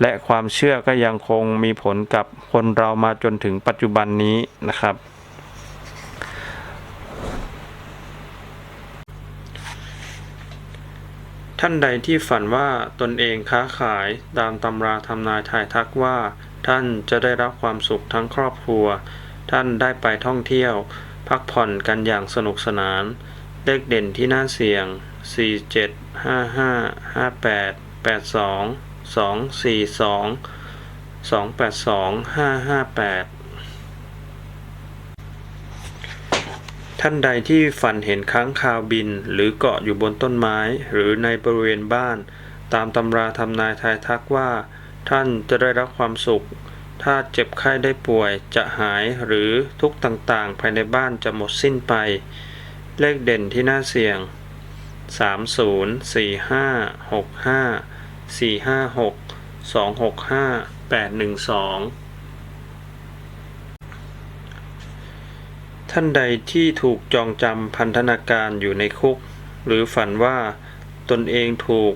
และความเชื่อก็ยังคงมีผลกับคนเรามาจนถึงปัจจุบันนี้นะครับ ท่านใดที่ฝันว่าตนเองค้าขายตามตำราทำนายทายทักว่า ท่านจะได้รับความสุขทั้งครอบครัว ท่านได้ไปท่องเที่ยว พักผ่อนกันอย่างสนุกสนาน เลขเด่นที่น่าเสี่ยง 47 55 58 82 242 282 558ท่านใดที่ฝันเห็นค้างคาวบิน หรือเกาะอยู่บนต้นไม้ หรือในบริเวณบ้าน ตามตำราทำนายทายทักว่า ท่านจะได้รับความสุข ถ้าเจ็บไข้ได้ป่วยจะหายหรือทุกต่างๆ ภายในบ้านจะหมดสิ้นไป เลขเด่นที่น่าเสี่ยง 30 45 65 456 265 812ท่านใดที่ถูกจองจำพันธนาการอยู่ในคุก หรือฝันว่าตนเองถูก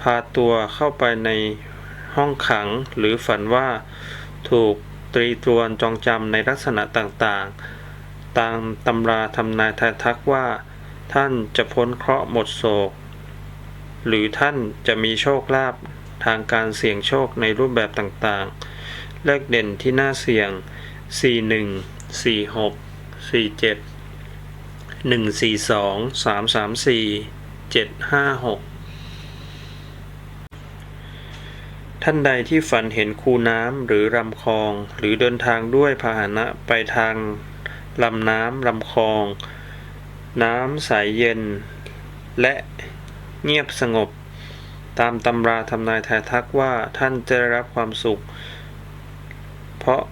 พาตัวเข้าไปในห้องขัง หรือฝันว่าถูกตรีตรวนจองจำในลักษณะต่างตามตำราทำนายทายทักว่า ท่านจะพ้นเคราะห์หมดโศก หรือท่านจะมีโชคลาภทางการเสี่ยงโชคในรูปแบบต่างๆ เลขเด่นที่น่าเสี่ยง 41 46 47 142 334 756 ท่านใดที่ฝันเห็นคูน้ำหรือลำคลอง หรือเดินทางด้วยพาหนะไปทางลำน้ำลำคลอง น้ำใสเย็น และ เงียบสงบ ตามตำราทำนายทายทักว่าท่านจะได้รับความสุข เพราะ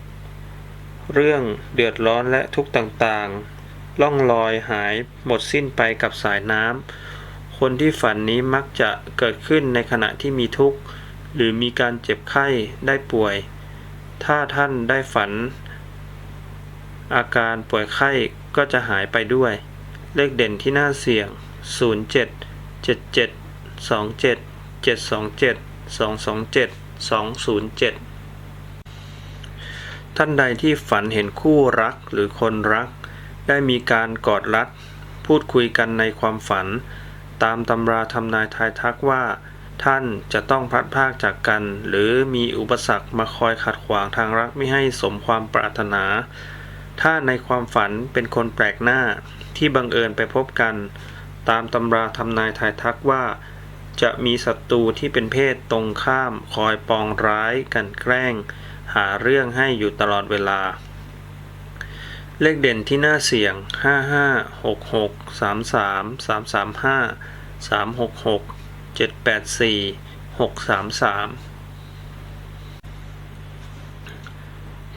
เรื่องเดือดร้อนและทุกข์ต่างๆ ล่องลอยหายหมดสิ้นไปกับสายน้ำ คนที่ฝันนี้มักจะเกิดขึ้นในขณะที่มีทุกข์ หรือมีการเจ็บไข้ได้ป่วย ถ้าท่านได้ฝัน อาการป่วยไข้ก็จะหายไปด้วย เลขเด่นที่น่าเสี่ยง 07 77 27 727 227 207ท่านใดที่ฝันเห็นคู่รักหรือคนรัก ได้มีการกอดรัด พูดคุยกันในความฝัน ตามตำราทำนายทายทักว่า ท่านจะต้องพลัดพากจากกัน หรือมีอุปสรรคมาคอยขัดขวางทางรักไม่ให้สมความปรารถนา ถ้าในความฝันเป็นคนแปลกหน้าที่บังเอิญไปพบกัน ตามตำราทำนายทายทักว่า จะมีศัตรูที่เป็นเพศตรงข้ามคอยปองร้ายกันแกล้ง หาเรื่องให้อยู่ตลอดเวลา เลขเด่นที่น่าเสี่ยง 55 66 33 335 366 784 633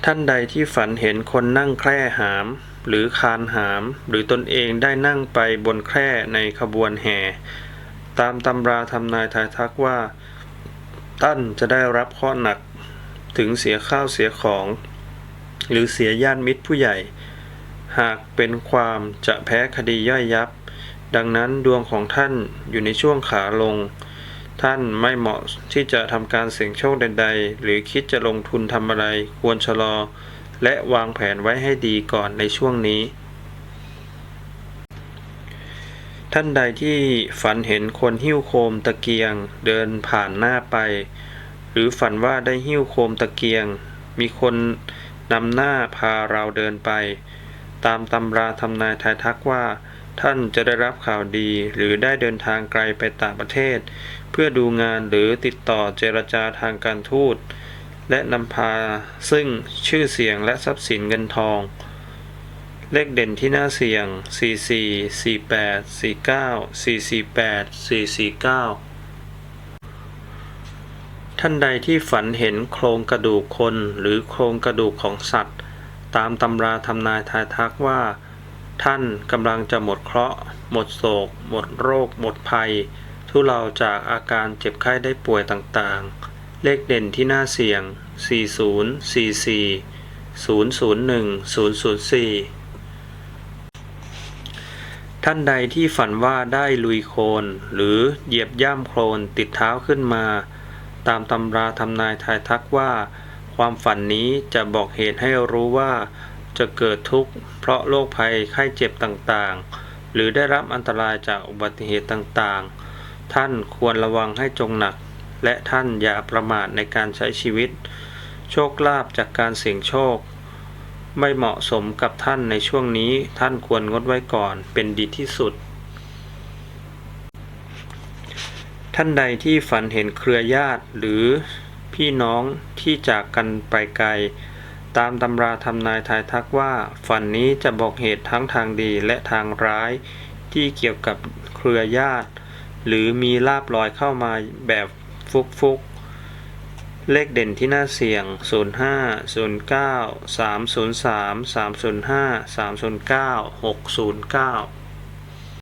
ท่านใดที่ฝันเห็นคนนั่งแคร่หาม หรือคานหาม หรือตนเองได้นั่งไปบนแคร่ในขบวนแห่ ตามตำราทำนายทายทักว่าท่านจะได้รับข้อหนัก ถึงเสียข้าวเสียของ หรือเสียญาติมิตรผู้ใหญ่ หากเป็นความจะแพ้คดีย่อยยับ ดังนั้นดวงของท่านอยู่ในช่วงขาลง ท่านไม่เหมาะที่จะทำการเสี่ยงโชคใด ๆ หรือคิดจะลงทุนทำอะไรควรชะลอ และวางแผนไว้ให้ดีก่อนในช่วงนี้ ท่านใดที่ฝันเห็นคนหิ้วโคมตะเกียงเดินผ่านหน้าไป หรือฝันว่าได้หิ้วโคมตะเกียง มีคนนำหน้าพาเราเดินไป ตามตำราทำนายทายทักว่า ท่านจะได้รับข่าวดีหรือได้เดินทางไกลไปต่างประเทศ เพื่อดูงานหรือติดต่อเจรจาทางการทูต และนำพาซึ่งชื่อเสียงและทรัพย์สินเงินทอง เลขเด่นที่น่าเสี่ยง 44 48 49 448 449 ท่านใดที่ฝันเห็นโครงกระดูกคนหรือโครงกระดูกของสัตว์ ตามตำราทำนายทายทักว่า ท่านกำลังจะหมดเคราะห์ หมดโศก หมดโรค หมดภัย ทุเลาจากอาการเจ็บไข้ได้ป่วยต่างๆ เลขเด่นที่น่าเสี่ยง 40 44 001 004 ท่านใดที่ฝันว่าได้ลุยโคลนหรือเหยียบย่ำโคลนติดเท้าขึ้นมา ตามตำราทำนายทายทักว่า ความฝันนี้จะบอกเหตุให้รู้ว่า จะเกิดทุกข์เพราะโรคภัยไข้เจ็บต่างๆ หรือได้รับอันตรายจากอุบัติเหตุต่างๆ ท่านควรระวังให้จงหนัก และท่านอย่าประมาทในการใช้ชีวิต โชคลาภจากการเสี่ยงโชค ไม่เหมาะสมกับท่านในช่วงนี้ท่านควรงดไว้ก่อนเป็นดีที่สุด ท่านใดที่ฝันเห็นเครือญาติหรือพี่น้องที่จากกันไปไกล ตามตำราทำนายทายทักว่า ฝันนี้จะบอกเหตุทั้งทางดีและทางร้ายที่เกี่ยวกับเครือญาติ หรือมีลาบลอยเข้ามาแบบ ฟุกฟุกเลขเด่นที่น่าเสี่ยง 05 09 303 305 309 609